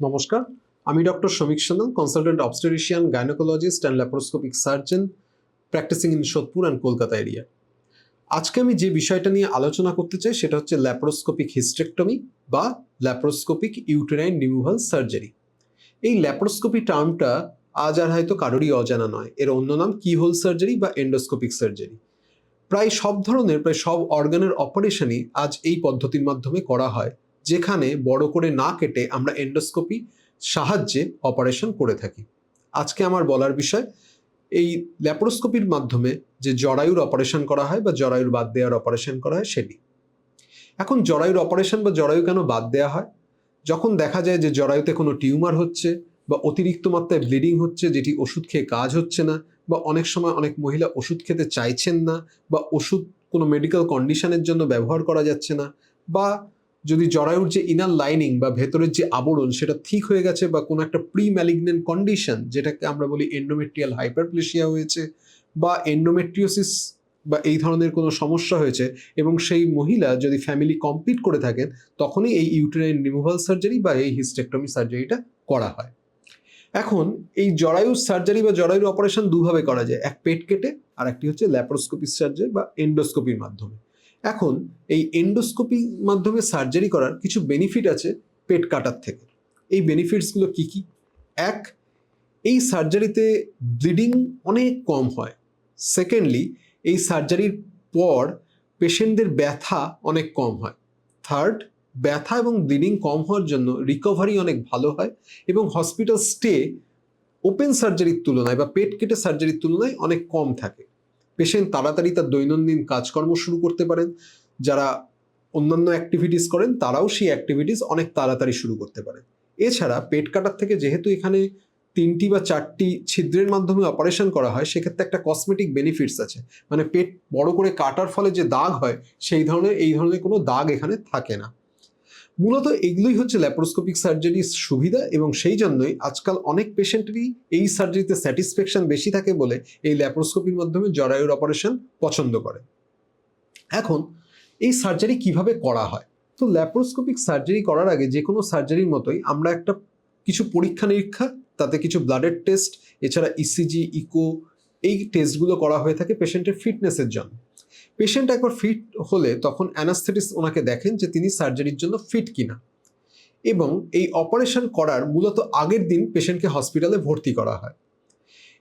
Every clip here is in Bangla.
নমস্কার, আমি doctor Samik Sanyal consultant obstetrician gynaecologist and laparoscopic surgeon practicing in Sodepur and Kolkata area আজকে আমি যে বিষয়টা নিয়ে আলোচনা করতে চাই, সেটা হচ্ছে ল্যাপারোস্কোপিক হিস্টেক্টমি বা ল্যাপারোস্কোপিক ইউটেরাইন রিমুভাল সার্জারি এই ল্যাপারোস্কোপি টার্মটা আজ আর হয়তো কারোরই অজানা নয়। এর অন্য নাম কিহোল সার্জারি বা এন্ডোস্কোপিক সার্জারি প্রায় সব ধরনের, প্রায় সব অর্গানের অপারেশনই আজ এই পদ্ধতির মাধ্যমে করা হয়। যেখানে বড় করে না কেটে আমরা এন্ডোস্কোপি সাহায্যে অপারেশন করে থাকি। আজকে আমার বলার বিষয়, এই ল্যাপারোস্কোপির মাধ্যমে যে জরায়ুর অপারেশন করা হয় বা জরায়ুর বাদ দেওয়ার অপারেশন করা হয় সেটি। এখন জরায়ুর অপারেশন বা জরায়ু কেন বাদ দেওয়া হয়? যখন দেখা যায় যে জরায়ুতে কোনো টিউমার হচ্ছে বা অতিরিক্ত মাত্রায় ব্লিডিং হচ্ছে, যেটি ওষুধ খেয়ে কাজ হচ্ছে না বা অনেক সময় অনেক মহিলা ওষুধ খেতে চাইছেন না বা ওষুধ কোনো মেডিকেল কন্ডিশনের জন্য ব্যবহার করা যাচ্ছে না বা যদি জরায়ুর যে ইনার লাইনিং বা ভেতরের যে আবরণ সেটা ঠিক হয়ে গেছে বা কোনো একটা প্রি ম্যালিগনেন্ট কন্ডিশন যেটাকে আমরা বলি এন্ডোমেট্রিয়াল হাইপারপ্লেশিয়া হয়েছে বা এন্ডোমেট্রিওসিস বা এই ধরনের কোনো সমস্যা হয়েছে এবং সেই মহিলা যদি ফ্যামিলি কমপ্লিট করে থাকেন, তখনই এই ইউটেরাইন রিমুভাল সার্জারি বা এই হিস্টেক্টমি সার্জারিটা করা হয়। এখন এই জরায়ুর সার্জারি বা জরায়ুর অপারেশন দুভাবে করা যায়, এক পেট কেটে আর একটি হচ্ছে ল্যাপারোস্কোপি সার্জারি বা এন্ডোস্কোপির মাধ্যমে। এখন এই এন্ডোস্কোপি মাধ্যমে সার্জারি করার কিছু বেনিফিট আছে পেট কাটার থেকে। এই বেনিফিটসগুলো কি কি? এক, এই সার্জারিতে ব্লিডিং অনেক কম হয়। সেকেন্ডলি এই সার্জারির পর পেশেন্টদের ব্যথা অনেক কম হয়। থার্ড ব্যথা এবং ব্লিডিং কম হওয়ার জন্য রিকভারি অনেক ভালো হয় এবং হসপিটাল স্টে ওপেন সার্জারির তুলনায় বা পেট কেটে সার্জারির তুলনায় অনেক কম থাকে। পেশেন্ট তাড়াতাড়ি তার দৈনন্দিন কাজকর্ম শুরু করতে পারেন। যারা অন্যান্য অ্যাক্টিভিটিস করেন, তারাও সেই অ্যাক্টিভিটিস অনেক তাড়াতাড়ি শুরু করতে পারেন। এছাড়া পেট কাটার থেকে যেহেতু এখানে তিনটি বা চারটি ছিদ্রের মাধ্যমে অপারেশন করা হয়, সেক্ষেত্রে একটা কসমেটিক বেনিফিটস আছে। মানে পেট বড় করে কাটার ফলে যে দাগ হয়, সেই ধরনের, এই ধরনের কোনো দাগ এখানে থাকে না। মূলত এগুলোই হচ্ছে ল্যাপারোস্কোপিক সার্জারির সুবিধা এবং সেই জন্যই আজকাল অনেক পেশেন্টেরই এই সার্জারিতে স্যাটিসফ্যাকশন বেশি থাকে বলে এই ল্যাপারোস্কোপির মাধ্যমে জরায়ুর অপারেশন পছন্দ করে। এখন এই সার্জারি কীভাবে করা হয়? তো ল্যাপারোস্কোপিক সার্জারি করার আগে যে কোনো সার্জারির মতোই আমরা একটা কিছু পরীক্ষা নিরীক্ষা, তাতে কিছু ব্লাডের টেস্ট এছাড়া ইসিজি ইকো এই টেস্টগুলো করা হয়ে থাকে পেশেন্টের ফিটনেসের জন্য। পেশেন্ট একবার ফিট হলে তখন অ্যানাস্থেটিস ওনাকে দেখেন যে তিনি সার্জারির জন্য ফিট কিনা। এবং এই অপারেশন করার মূলত আগের দিন পেশেন্টকে হসপিটালে ভর্তি করা হয়।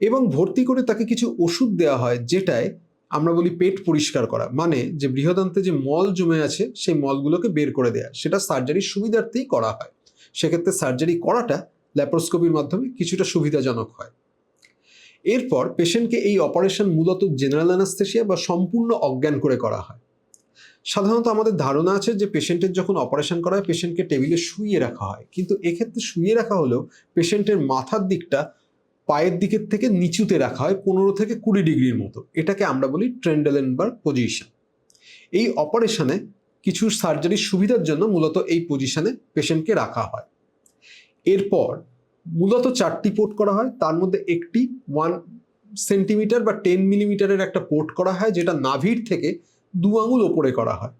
এবং ভর্তি করে তাকে কিছু ওষুধ দেওয়া হয়, যেটায় আমরা বলি পেট পরিষ্কার করা। মানে যে বৃহদান্তে যে মল জমে আছে, সেই মলগুলোকে বের করে দেওয়া সেটা সার্জারির সুবিধার্থেই করা হয়। সেক্ষেত্রে সার্জারি করাটা ল্যাপারোস্কোপির মাধ্যমে কিছুটা সুবিধাজনক হয়। এরপর পেশেন্টকে এই অপারেশন মূলত জেনারেল অ্যানাস্থেশিয়া বা সম্পূর্ণ অজ্ঞান করে করা হয়। সাধারণত আমাদের ধারণা আছে যে পেশেন্টের যখন অপারেশন করা হয়, পেশেন্টকে টেবিলে শুইয়ে রাখা হয়। কিন্তু এক্ষেত্রে শুইয়ে রাখা হলেও পেশেন্টের মাথার দিকটা পায়ের দিকের থেকে নিচুতে রাখা হয়, পনেরো থেকে কুড়ি ডিগ্রির মতো। এটাকে আমরা বলি ট্রেন্ডেলেনবার্গ পজিশন। এই অপারেশনে কিছু সার্জারির সুবিধার জন্য মূলত এই পজিশনে পেশেন্টকে রাখা হয়। এরপর মূলত চারটি পোর্ট করা হয়। তার মধ্যে একটি ওয়ান সেন্টিমিটার বা টেন মিলিমিটারের একটা পোর্ট করা হয়, যেটা নাভির থেকে দু আঙুল ওপরে করা হয়।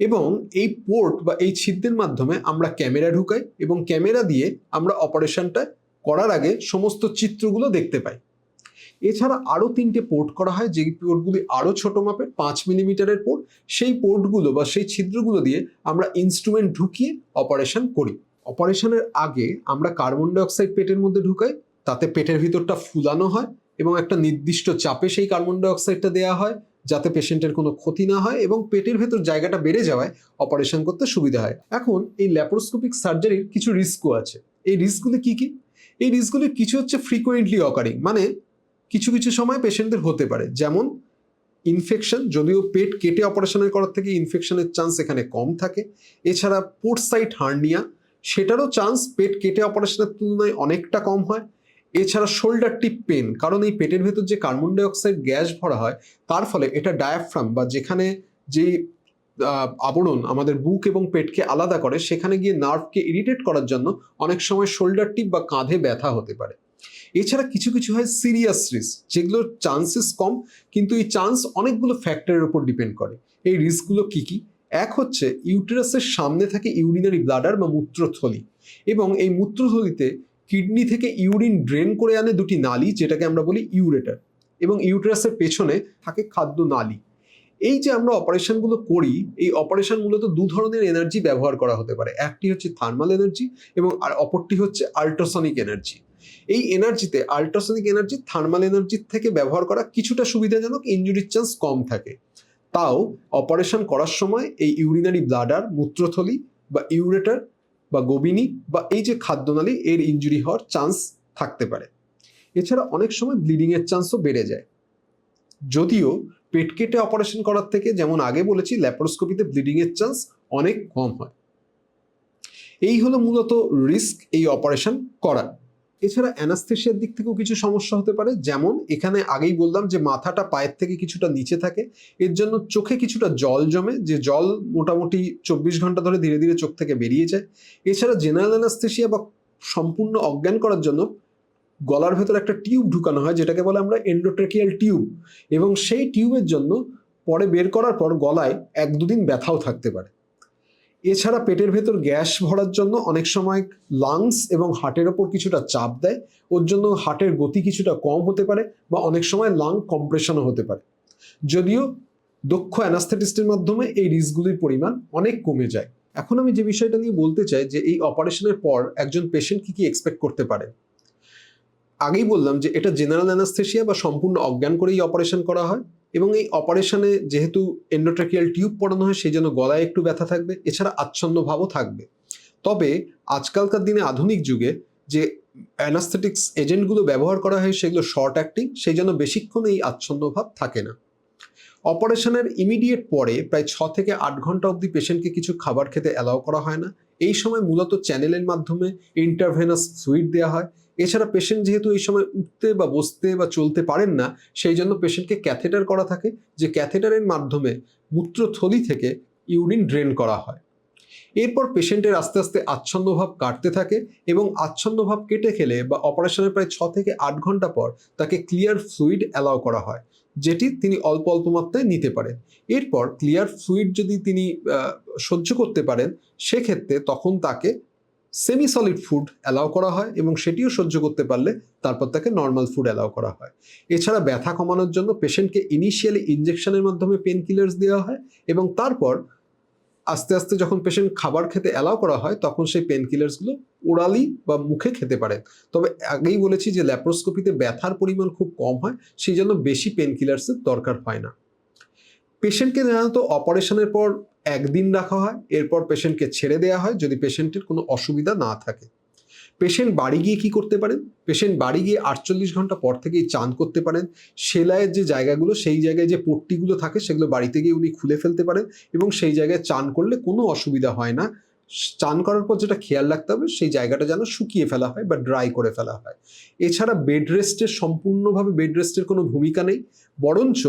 এবং এই পোর্ট বা এই ছিদ্রের মাধ্যমে আমরা ক্যামেরা ঢুকাই এবং ক্যামেরা দিয়ে আমরা অপারেশনটা করার আগে সমস্ত চিত্রগুলো দেখতে পাই। এছাড়া আরও তিনটে পোর্ট করা হয় যে পোর্টগুলি আরও ছোট মাপের, পাঁচ মিলিমিটারের পোর্ট সেই পোর্টগুলো বা সেই ছিদ্রগুলো দিয়ে আমরা ইনস্ট্রুমেন্ট ঢুকিয়ে অপারেশন করি। অপারেশনের আগে আমরা কার্বন ডাইঅক্সাইড পেটের মধ্যে ঢুকাই, তাতে পেটের ভিতরটা ফুলানো হয় এবং একটা নির্দিষ্ট চাপে সেই কার্বন ডাইঅক্সাইডটা দেওয়া হয় যাতে পেশেন্টের কোনো ক্ষতি না হয় এবং পেটের ভেতর জায়গাটা বেড়ে যাওয়ায় অপারেশন করতে সুবিধা হয়। এখন এই ল্যাপারোস্কোপিক সার্জারির কিছু রিস্কও আছে। এই রিস্কগুলি কি কি? এই রিস্কগুলির কিছু হচ্ছে ফ্রিকোয়েন্টলি অকারিং মানে কিছু কিছু সময় পেশেন্টদের হতে পারে। যেমন ইনফেকশন, যদিও পেট কেটে অপারেশনের করার থেকে ইনফেকশনের চান্স এখানে কম থাকে। এছাড়া পোর্ট সাইট হার্নিয়া সেটারও চান্স পেট কেটে অপারেশনের তুলনায় অনেকটা কম হয়। এছাড়া শোল্ডার টিপ পেন কারণ এই পেটের ভেতর যে কার্বন ডাইঅক্সাইড গ্যাস ভরা হয়, তার ফলে এটা ডায়াফ্রাম বা যেখানে যে আবরণ আমাদের বুক এবং পেটকে আলাদা করে, সেখানে গিয়ে নার্ভকে ইরিটেট করার জন্য অনেক সময় শোল্ডার টিপ বা কাঁধে ব্যথা হতে পারে। এছাড়া কিছু কিছু হয় সিরিয়াস রিস্ক যেগুলোর চান্সেস কম, কিন্তু এই চান্স অনেকগুলো ফ্যাক্টরের উপর ডিপেন্ড করে। এই রিস্কগুলো কি কি? এক হচ্ছে ইউটেরাসের সামনে থাকে ইউরিনারি ব্লাডার বা মূত্রথলি এবং এই মূত্রথলিতে কিডনি থেকে ইউরিন ড্রেন করে আনে দুটি নালী, যেটাকে আমরা বলি ইউরেটার এবং ইউটেরাসের পেছনে থাকে খাদ্য নালী। এই যে আমরা অপারেশনগুলো করি, এই অপারেশন মূলত দু ধরনের এনার্জি ব্যবহার করা হতে পারে। একটি হচ্ছে থার্মাল এনার্জি এবং আর অপরটি হচ্ছে আল্ট্রাসনিক এনার্জি। এই এনার্জিতে আল্ট্রাসনিক এনার্জি থার্মাল এনার্জির থেকে ব্যবহার করা কিছুটা সুবিধাজনক ইঞ্জুরির চান্স কম থাকে। তাও অপারেশন করার সময় এই ইউরিনারি ব্লাডার, মূত্রথলি বা ইউরেটার বা গোবিনী বা এই যে খাদ্যনালী, এর ইঞ্জুরি হওয়ার চান্স থাকতে পারে। এছাড়া অনেক সময় ব্লিডিংয়ের চান্সও বেড়ে যায়। যদিও পেট কেটে অপারেশন করার থেকে, যেমন আগে বলেছি ল্যাপারোস্কোপিতে ব্লিডিংয়ের চান্স অনেক কম হয়। এই হলো মূলত রিস্ক এই অপারেশন করার। এছাড়া অ্যানাস্থেশিয়ার দিক থেকেও কিছু সমস্যা হতে পারে। যেমন এখানে আগেই বললাম যে মাথাটা পায়ের থেকে কিছুটা নিচে থাকে। এর জন্য চোখে কিছুটা জল জমে, যে জল মোটামুটি চব্বিশ ঘণ্টা ধরে ধীরে ধীরে চোখ থেকে বেরিয়ে যায়। এছাড়া জেনারেল অ্যানাস্থেশিয়া বা সম্পূর্ণ অজ্ঞান করার জন্য গলার ভেতর একটা টিউব ঢুকানো হয়, যেটাকে বলে আমরা এন্ডোট্রেকিয়াল টিউব এবং সেই টিউবের জন্য পরে বের করার পর গলায় এক দুদিন ব্যথাও থাকতে পারে। এছাড়া পেটের ভেতর গ্যাস ভরার জন্য অনেক সময় লাংস এবং হার্টের ওপর কিছুটা চাপ দেয়। ওর জন্য হার্টের গতি কিছুটা কম হতে পারে বা অনেক সময় লাং কম্প্রেশনও হতে পারে। যদিও দক্ষ অ্যানাস্থেটিস্টের মাধ্যমে এই রিস্কগুলির পরিমাণ অনেক কমে যায়। এখন আমি যে বিষয়টা নিয়ে বলতে চাই যে এই অপারেশনের পর একজন পেশেন্ট কি কি এক্সপেক্ট করতে পারে? আগেই বললাম যে এটা জেনারেল অ্যানাস্থেশিয়া বা সম্পূর্ণ অজ্ঞান করেই অপারেশন করা হয়। এবং এই অপারেশনে যেহেতু এন্ডোট্রাকিয়াল টিউব পড়ানো হয়, সেই জন্য গলায় একটু ব্যথা থাকবে, এছাড়া আচ্ছন্ন ভাবও থাকবে। তবে আজকালকার দিনে আধুনিক যুগে যে অ্যানাস্থেটিক্স এজেন্টগুলো ব্যবহার করা হয়, সেগুলো শর্ট অ্যাক্টিং সেই জন্য বেশিক্ষণ এই আচ্ছন্ন ভাব থাকে না। অপারেশনের ইমিডিয়েট পরে প্রায় ছ থেকে আট ঘণ্টা অবধি পেশেন্টকে কিছু খাবার খেতে অ্যালাউ করা হয় না। এই সময় মূলত চ্যানেলের মাধ্যমে ইন্টারভেনাস সুইট দেওয়া হয়। এছাড়া পেশেন্ট যেহেতু এই সময় উঠতে বা বসতে বা চলতে পারেন না, সেই জন্য পেশেন্টকে ক্যাথেটার করা থাকে, যে ক্যাথেটারের মাধ্যমে মূত্রথলি থেকে ইউরিন ড্রেন করা হয়। এরপর পেশেন্টের আস্তে আস্তে আচ্ছন্নভাব কাটতে থাকে এবং আচ্ছন্নভাব কেটে খেলে বা অপারেশনের প্রায় ছ থেকে আট ঘণ্টা পর তাকে ক্লিয়ার ফ্লুইড অ্যালাউ করা হয়, যেটি তিনি অল্প অল্প মাত্রায় নিতে পারেন। এরপর ক্লিয়ার ফ্লুইড যদি তিনি সহ্য করতে পারেন, সেক্ষেত্রে তখন তাকে সেমি সলিড ফুড অ্যালাউ করা হয় এবং সেটিও সহ্য করতে পারলে তারপর তাকে নর্মাল ফুড অ্যালাউ করা হয়। এছাড়া ব্যথা কমানোর জন্য পেশেন্টকে ইনিশিয়ালি ইনজেকশনের মাধ্যমে পেন কিলার্স দেওয়া হয় এবং তারপর আস্তে আস্তে যখন পেশেন্ট খাবার খেতে অ্যালাউ করা হয় তখন সেই পেন কিলার্সগুলো ওরালি বা মুখে খেতে পারেন। তবে আগেই বলেছি যে ল্যাপ্রোস্কোপিতে ব্যথার পরিমাণ খুব কম হয় সেই জন্য বেশি পেন কিলার্সের দরকার হয় না। পেশেন্টকে সাধারণত অপারেশনের পর একদিন রাখা হয়, এরপর পেশেন্টকে ছেড়ে দেওয়া হয় যদি পেশেন্টের কোনো অসুবিধা না থাকে। পেশেন্ট বাড়ি গিয়ে কি করতে পারেন? পেশেন্ট বাড়ি গিয়ে আটচল্লিশ ঘণ্টা পর থেকেই চান করতে পারেন। সেলাইয়ের যে জায়গাগুলো, সেই জায়গায় যে পট্টিগুলো থাকে, সেগুলো বাড়িতে গিয়ে উনি খুলে ফেলতে পারেন এবং সেই জায়গায় চান করলে কোনো অসুবিধা হয় না। চান করার পর যেটা খেয়াল রাখতে হবে, সেই জায়গাটা যেন শুকিয়ে ফেলা হয় বা ড্রাই করে ফেলা হয়। এছাড়া বেড রেস্টের সম্পূর্ণভাবে বেড রেস্টের কোনো ভূমিকা নেই, বরঞ্চ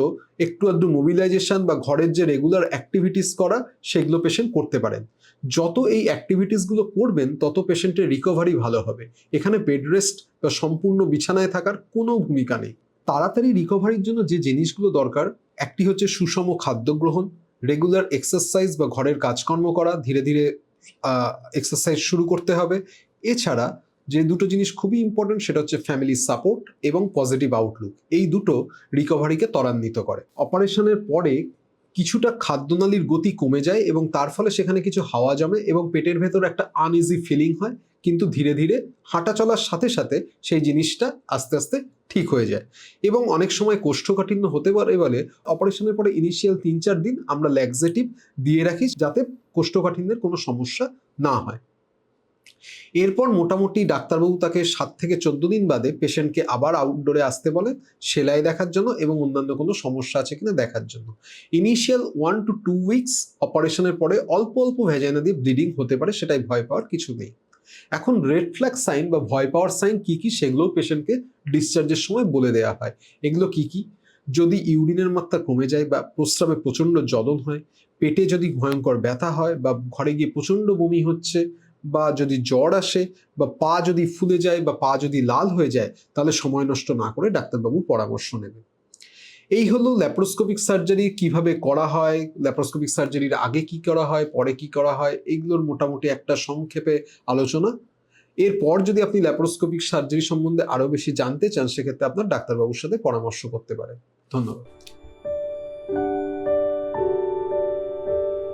একটু আধটু মোবিলাইজেশন বা ঘরের যে রেগুলার অ্যাক্টিভিটিস করা, সেগুলো পেশেন্ট করতে পারেন। যত এই অ্যাক্টিভিটিসগুলো করবেন, তত পেশেন্টের রিকভারি ভালো হবে। এখানে বেড রেস্ট বা সম্পূর্ণ বিছানায় থাকার কোনো ভূমিকা নেই। তাড়াতাড়ি রিকভারির জন্য যে জিনিসগুলো দরকার, একটি হচ্ছে সুষম খাদ্য গ্রহণ রেগুলার এক্সারসাইজ বা ঘরের কাজকর্ম করা, ধীরে ধীরে এক্সারসাইজ শুরু করতে হবে। এছাড়া যে দুটো জিনিস খুবই ইম্পর্টেন্ট সেটা হচ্ছে ফ্যামিলি সাপোর্ট এবং পজিটিভ আউটলুক এই দুটো রিকভারিকে ত্বরান্বিত করে। অপারেশনের পরে কিছুটা খাদ্যনালীর গতি কমে যায় এবং তার ফলে সেখানে কিছু হাওয়া জমে এবং পেটের ভেতর একটা আনইজি ফিলিং হয়, কিন্তু ধীরে ধীরে হাঁটা চলার সাথে সাথে সেই জিনিসটা আস্তে আস্তে ঠিক হয়ে যায়। এবং অনেক সময় কোষ্ঠকাঠিন্য হতে পারে বলে অপারেশনের পরে ইনিশিয়াল তিন চার দিন আমরা ল্যাক্সেটিভ দিয়ে রাখি যাতে কোষ্ঠকাঠিন্যের কোনো সমস্যা না হয়। এরপর মোটামুটি ডাক্তারবাবু তাকে সাত থেকে চোদ্দ দিন বাদে পেশেন্টকে আবার আউটডোরে আসতে বলে সেলাই দেখার জন্য এবং অন্যান্য কোনো সমস্যা আছে কিনা দেখার জন্য। Initial one two two weeks অপারেশনের পরে অল্প অল্প ভেজাইনা দিয়ে ব্লিডিং হতে পারে, সেটাই ভয় পাওয়ার কিছু নেই। এখন রেড ফ্ল্যাগ সাইন বা ভয় পাওয়ার সাইন কি কি সেগুলোও পেশেন্টকে ডিসচার্জের সময় বলে দেওয়া হয়। এগুলো কি কি? যদি ইউরিনের মাত্রা কমে যায় বা প্রস্রাবে প্রচণ্ড জ্বলন হয়, পেটে যদি ভয়ঙ্কর ব্যথা হয় বা ঘরে গিয়ে প্রচণ্ড বমি হচ্ছে বা যদি জ্বর আসে বা পা যদি ফুলে যায় বা পা যদি লাল হয়ে যায়, তাহলে সময় নষ্ট না করে ডাক্তারবাবুর পরামর্শ নেবে এই হলো ল্যাপ্রোস্কোপিক সার্জারি, কীভাবে করা হয়, ল্যাপ্রোস্কোপিক সার্জারির আগে কি করা হয়, পরে কি করা হয়, এগুলোর মোটামুটি একটা সংক্ষেপে আলোচনা। এরপর যদি আপনি ল্যাপারোস্কোপিক সার্জারি সম্বন্ধে আরও বেশি জানতে চান, সেক্ষেত্রে আপনার ডাক্তারবাবুর সাথে পরামর্শ করতে পারেন। ধন্যবাদ।